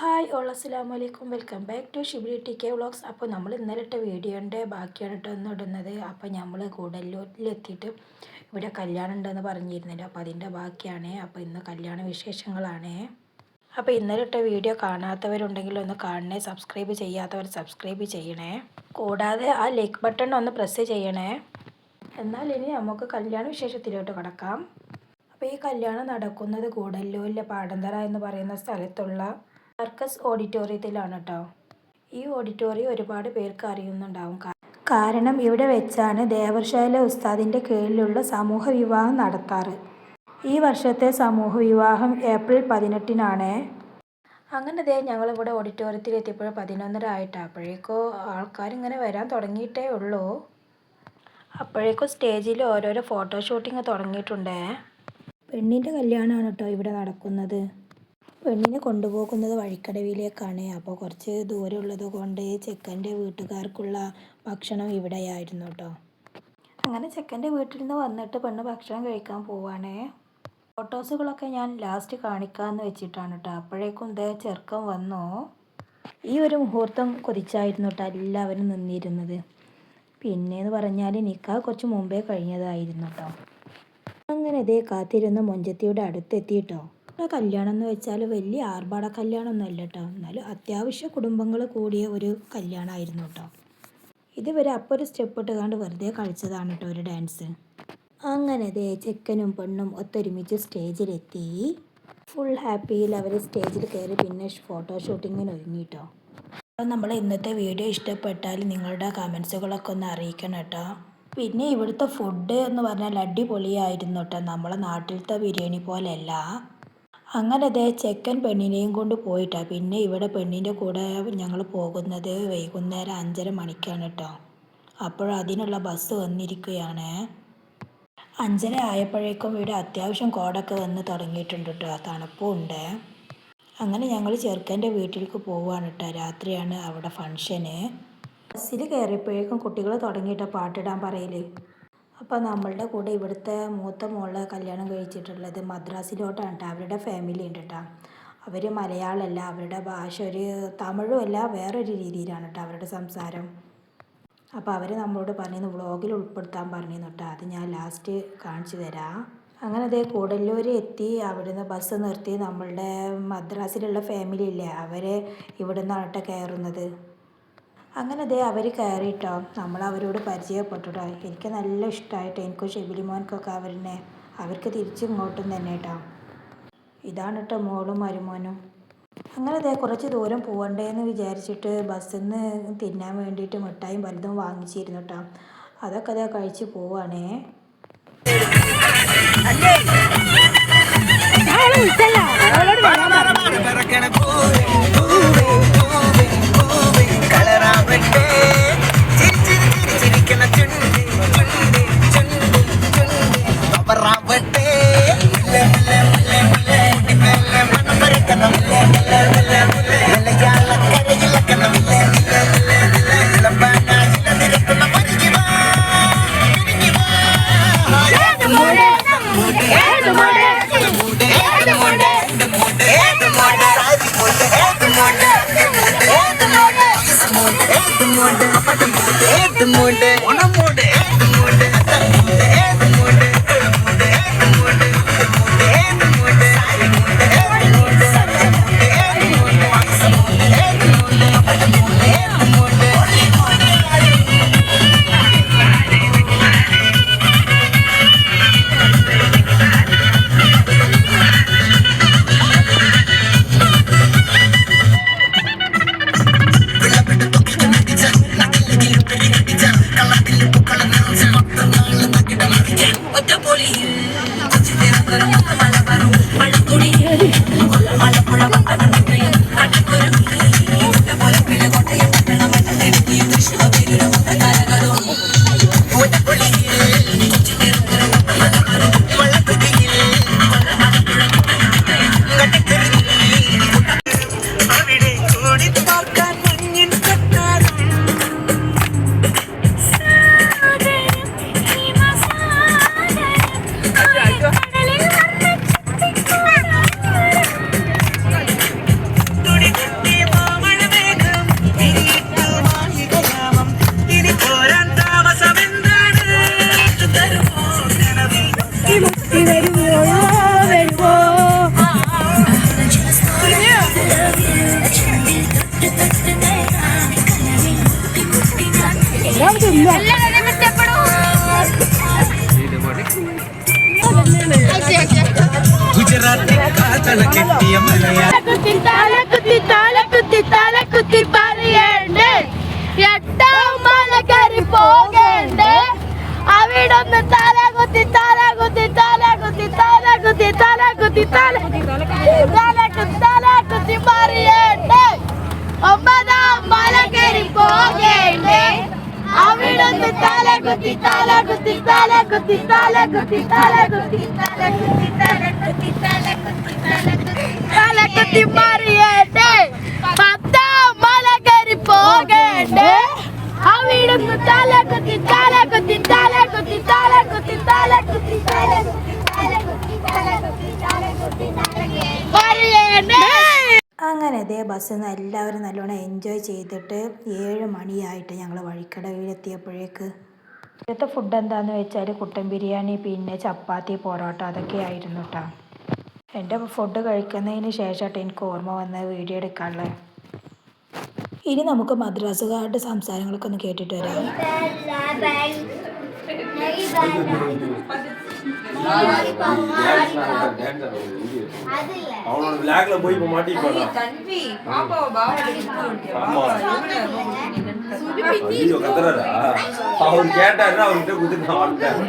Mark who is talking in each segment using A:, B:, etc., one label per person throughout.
A: Hi all അസ്സാം വലൈക്കും welcome back to Shibili T K vlogs. അപ്പോൾ നമ്മൾ ഇന്നലത്തെ ഇട്ട വീഡിയോന്റെ ബാക്കിയാണ് കേട്ടോ ഇടുന്നത്. അപ്പോൾ നമ്മൾ കൂടല്ലൂരിലെത്തിയിട്ട് ഇവിടെ കല്യാണം ഉണ്ടെന്ന് പറഞ്ഞിരുന്നില്ല. അപ്പോൾ അതിന്റെ ബാക്കിയാണ്. അപ്പോൾ ഇന്ന് കല്യാണ വിശേഷങ്ങളാണ്. അപ്പോൾ ഇന്നലത്തെ വീഡിയോ കാണാത്തവരുണ്ടെങ്കിൽ ഒന്ന് കാണണേ. സബ്സ്ക്രൈബ് ചെയ്യാത്തവർ സബ്സ്ക്രൈബ് ചെയ്യണേ. കൂടാതെ ആ ലൈക്ക് ബട്ടൺ ഒന്ന് പ്രസ് ചെയ്യണേ. എന്നാൽ ഇനി നമുക്ക് കല്യാണ വിശേഷത്തിലോട്ട് കിടക്കാം. അപ്പോൾ ഈ കല്യാണം നടക്കുന്നത് കൂടല്ലൂരിലെ പാടന്തറ എന്ന് പറയുന്ന സ്ഥലത്തുള്ള സർക്കസ് ഓഡിറ്റോറിയത്തിലാണ് കേട്ടോ ഈ ഓഡിറ്റോറിയം ഒരുപാട് പേർക്ക് അറിയുന്നുണ്ടാവും. കാരണം ഇവിടെ വെച്ചാണ് ദേവർശാല ഉസ്താദിന്റെ കീഴിലുള്ള സമൂഹ വിവാഹം നടത്താറ്. ഈ വർഷത്തെ സമൂഹ വിവാഹം ഏപ്രിൽ പതിനെട്ടിനാണ്. അങ്ങനെ ദേ ഞങ്ങളിവിടെ ഓഡിറ്റോറിയത്തിൽ എത്തിയപ്പോൾ പതിനൊന്നര ആയിട്ട്. അപ്പോഴേക്കോ ആൾക്കാരിങ്ങനെ വരാൻ തുടങ്ങിയിട്ടേ ഉള്ളൂ. അപ്പോഴേക്കോ സ്റ്റേജിൽ ഓരോരോ ഫോട്ടോ ഷൂട്ടിങ് തുടങ്ങിയിട്ടുണ്ടേ. പെണ്ണിന്റെ കല്യാണമാണ് കേട്ടോ ഇവിടെ നടക്കുന്നത്. പെണ്ണിനെ കൊണ്ടുപോകുന്നത് വഴിക്കടവിലേക്കാണ്. അപ്പോൾ കുറച്ച് ദൂരമുള്ളത് കൊണ്ട് ചെക്കന്റെ വീട്ടുകാർക്കുള്ള ഭക്ഷണം ഇവിടെയായിരുന്നു കേട്ടോ അങ്ങനെ ചെക്കന്റെ വീട്ടിൽ നിന്ന് വന്നിട്ട് പെണ്ണ് ഭക്ഷണം കഴിക്കാൻ പോവാണേ. ഫോട്ടോസുകളൊക്കെ ഞാൻ ലാസ്റ്റ് കാണിക്കാമെന്ന് വെച്ചിട്ടാണ് കേട്ടോ അപ്പോഴേക്കും ദേ ചെറുക്കൻ വന്നു. ഈ ഒരു മുഹൂർത്തം കൊതിച്ചായിരുന്നു കേട്ടോ എല്ലാവരും നിന്നിരുന്നത്. പിന്നെയെന്ന് പറഞ്ഞാൽ നിക്കാ കുറച്ച് മുമ്പേ കഴിഞ്ഞതായിരുന്നു കേട്ടോ അങ്ങനെ ഇതേ കാത്തിരുന്ന് മൊഞ്ചത്തിയുടെ അടുത്തെത്തിയിട്ടോ ഇവിടെ കല്യാണം എന്ന് വെച്ചാൽ വലിയ ആർഭാട കല്യാണമൊന്നും അല്ല കേട്ടോ എന്നാലും അത്യാവശ്യ കുടുംബങ്ങൾ കൂടിയ ഒരു കല്യാണമായിരുന്നു കേട്ടോ ഇതുവരെ അപ്പോൾ ഒരു സ്റ്റെപ്പ് ഇട്ട് കണ്ട് വെറുതെ കളിച്ചതാണ് കേട്ടോ ഒരു ഡാൻസ് അങ്ങനെ ദേ ചെക്കനും പെണ്ണും ഒത്തൊരുമിച്ച് സ്റ്റേജിലെത്തി. ഫുൾ ഹാപ്പിയിൽ അവർ സ്റ്റേജിൽ കയറി പിന്നെ ഫോട്ടോ ഷൂട്ടിങ്ങിന് ഒരുങ്ങി കേട്ടോ അപ്പോൾ നമ്മൾ ഇന്നത്തെ വീഡിയോ ഇഷ്ടപ്പെട്ടാൽ നിങ്ങളുടെ കമൻസുകളൊക്കെ ഒന്ന് അറിയിക്കണം കേട്ടോ പിന്നെ ഇവിടുത്തെ ഫുഡ് എന്ന് പറഞ്ഞാൽ അടിപൊളിയായിരുന്നു കേട്ടോ നമ്മളെ നാട്ടിലത്തെ ബിരിയാണി പോലെയല്ല. അങ്ങനെ ദേ ചെക്കൻ പെണ്ണിനെയും കൊണ്ട് പോയിട്ടാണ് പിന്നെ ഇവിടെ പെണ്ണിന്റെ കൂടെ ഞങ്ങൾ പോകുന്നത് വൈകുന്നേരം അഞ്ചര മണിക്കാണ് കേട്ടോ അപ്പോൾ അതിനുള്ള ബസ് വന്നിരിക്കുകയാണ്. അഞ്ചര ആയപ്പോഴേക്കും ഇവിടെ അത്യാവശ്യം കോടൊക്കെ വന്ന് തുടങ്ങിയിട്ടുണ്ട് കേട്ടോ തണുപ്പും ഉണ്ട്. അങ്ങനെ ഞങ്ങൾ ചെറുക്കന്റെ വീട്ടിലേക്ക് പോവുകയാണ് കേട്ടോ രാത്രിയാണ് അവിടെ ഫങ്ഷന് ബസ്സിൽ കയറിയപ്പോഴേക്കും കുട്ടികൾ തുടങ്ങിയിട്ടോ പാട്ടിടാൻ പറയൽ. അപ്പോൾ നമ്മളുടെ കൂടെ ഇവിടുത്തെ മൂത്ത മോളെ കല്യാണം കഴിച്ചിട്ടുള്ളത് മദ്രാസിലോട്ടാണ് കേട്ടോ അവരുടെ ഫാമിലി ഉണ്ട് കേട്ടോ അവർ മലയാളമല്ല. അവരുടെ ഭാഷ ഒരു തമിഴും അല്ല വേറൊരു രീതിയിലാണ് കേട്ടോ അവരുടെ സംസാരം. അപ്പോൾ അവർ നമ്മളോട് പറഞ്ഞിരുന്നു വ്ളോഗിൽ ഉൾപ്പെടുത്താൻ പറഞ്ഞിരുന്നു കേട്ടോ അത് ഞാൻ ലാസ്റ്റ് കാണിച്ചു തരാം. അങ്ങനെ അതേ കൂടല്ലൂർ എത്തി. അവിടുന്ന് ബസ് നിർത്തി. നമ്മളുടെ മദ്രാസിലുള്ള ഫാമിലി ഇല്ലേ അവരെ ഇവിടുന്നാണ് കേട്ടോ കയറുന്നത് അങ്ങനെ ദേ അവർ കയറിയിട്ടോ. നമ്മൾ അവരോട് പരിചയപ്പെട്ടുട്ടോ. എനിക്ക് നല്ല ഇഷ്ടമായിട്ട് എനിക്കും ഷെബിലി മോനക്കൊക്കെ അവരിനെ അവർക്ക് തിരിച്ചിങ്ങോട്ടും തന്നെ കേട്ടോ ഇതാണ് കേട്ടോ മോളും മരുമോനും. അങ്ങനെ ദേ കുറച്ച് ദൂരം പോകണ്ടേന്ന് വിചാരിച്ചിട്ട് ബസ്സിൽ നിന്ന് തിന്നാൻ വേണ്ടിയിട്ട് മിഠായും വലുതും വാങ്ങിച്ചിരുന്നു കേട്ടോ അതൊക്കെ ദേ കഴിച്ച് പോവാണേ.
B: പറക്കണ
C: the moon.
B: ഗുജറാത്തി കാതള കെട്ടിയ മലയാള
C: കുത്തി താല കുത്തി താല കുത്തി താല കുത്തി പറയണ്ടേ എട്ടാം മല കയറി പോകണ്ടേ അവിടൊന്ന് തല കുത്തി തല കുത്തി തല കുത്തി തല കുത്തി തല കുത്തി തല തല കുത്തി തല കുത്തി പറയണ്ടേ ഒമ്പതാം മല കയറി പോകണ്ടേ അവിടൊന്ന് തല കുത്തി തല കുത്തി തല കുത്തി തല കുത്തി തല കുത്തി തല കുത്തി തല കുത്തി തല മല കയറി പോകണ്ടേ അവിടുന്ന് തല കുത്തി തല കുത്തി തല കുത്തി തല കുത്തി തല
A: അങ്ങനെ ഇതേ ബസ്സിൽ നിന്ന് എല്ലാവരും നല്ലോണം എൻജോയ് ചെയ്തിട്ട് ഏഴ് മണിയായിട്ട് ഞങ്ങൾ വഴിക്കടവിലെത്തിയപ്പോഴേക്ക് ഇന്നത്തെ ഫുഡ് എന്താണെന്ന് വെച്ചാൽ കുട്ടൻ ബിരിയാണി പിന്നെ ചപ്പാത്തി പൊറോട്ട അതൊക്കെ ആയിരുന്നു കേട്ടോ എന്റെ ഫുഡ് കഴിക്കുന്നതിന് ശേഷമാട്ടോ എനിക്ക് ഓർമ്മ വന്ന വീഡിയോ എടുക്കാനുള്ളത് ഇനി നമുക്ക് മദ്രാസുകാരുടെ സംസാരങ്ങളൊക്കെ ഒന്ന് കേട്ടിട്ട് വരാം.
D: அவனோட பிளாக்ல போய் இப்ப மாட்டிப்பாடா ஐயோ கத்துறாரா? அவர் கேட்டாரு அவர்கிட்ட குடுத்துட்டு வாழ்ந்தேன்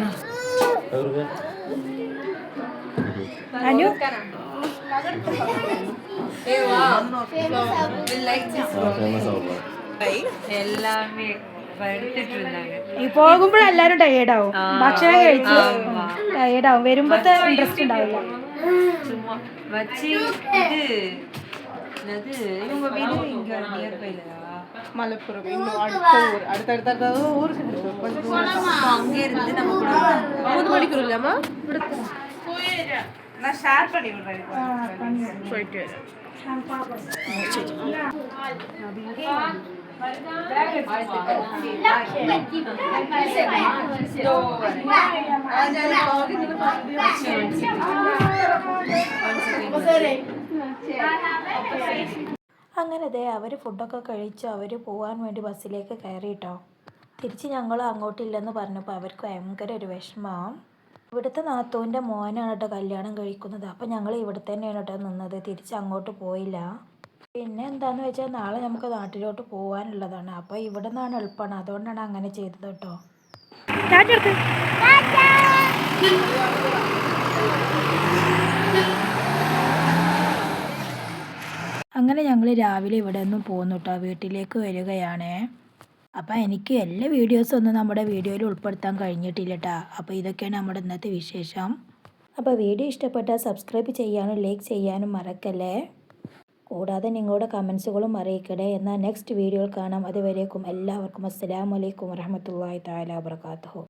E: எல்லாமே.
A: ഈ ടയേർഡ് ആവും. ഭക്ഷണം കഴിച്ചു ടയേർഡാവും വരുമ്പോ ഇൻട്രസ്റ്റ് ഉണ്ടാവില്ല.
E: മലപ്പുറം
F: അടുത്ത
A: അങ്ങനെ ദേ അവർ ഫുഡൊക്കെ കഴിച്ച് അവർ പോകാൻ വേണ്ടി ബസ്സിലേക്ക് കയറിയിട്ടോ തിരിച്ച് ഞങ്ങൾ അങ്ങോട്ടില്ലെന്ന് പറഞ്ഞപ്പോൾ അവർക്ക് ഭയങ്കര ഒരു വിഷമമാവും ഇവിടുത്തെ നാത്തൂന്റെ മോനാണ് കേട്ടോ കല്യാണം കഴിക്കുന്നത്. അപ്പോൾ ഞങ്ങൾ ഇവിടെ തന്നെയാണ് കേട്ടോ നിന്നത്. തിരിച്ച് അങ്ങോട്ട് പോയില്ല. പിന്നെ എന്താന്ന് വെച്ചാൽ നാളെ നമുക്ക് നാട്ടിലോട്ട് പോകാനുള്ളതാണ് അപ്പോൾ ഇവിടെ നിന്നാണ് എളുപ്പമാണ് അതുകൊണ്ടാണ് അങ്ങനെ ചെയ്തത് കേട്ടോ. അങ്ങനെ ഞങ്ങൾ രാവിലെ ഇവിടെ നിന്നും പോന്നു കേട്ടോ. വീട്ടിലേക്ക് വരികയാണ്. അപ്പോൾ എനിക്ക് എല്ലാ വീഡിയോസും ഒന്നും നമ്മുടെ വീഡിയോയിൽ ഉൾപ്പെടുത്താൻ കഴിഞ്ഞിട്ടില്ല കേട്ടോ അപ്പോൾ ഇതൊക്കെയാണ് നമ്മുടെ ഇന്നത്തെ വിശേഷം. അപ്പോൾ വീഡിയോ ഇഷ്ടപ്പെട്ടാൽ സബ്സ്ക്രൈബ് ചെയ്യാനും ലൈക്ക് ചെയ്യാനും മറക്കല്ലേ? കൂടാതെ നിങ്ങളുടെ കമൻസുകളും അറിയിക്കണേ എന്നാൽ നെക്സ്റ്റ് വീഡിയോയിൽ കാണാം. അതുവരേക്കും എല്ലാവർക്കും അസ്സലാമലൈക്കും വറഹമത്തല്ലാഹി താല വാബർക്കാത്തു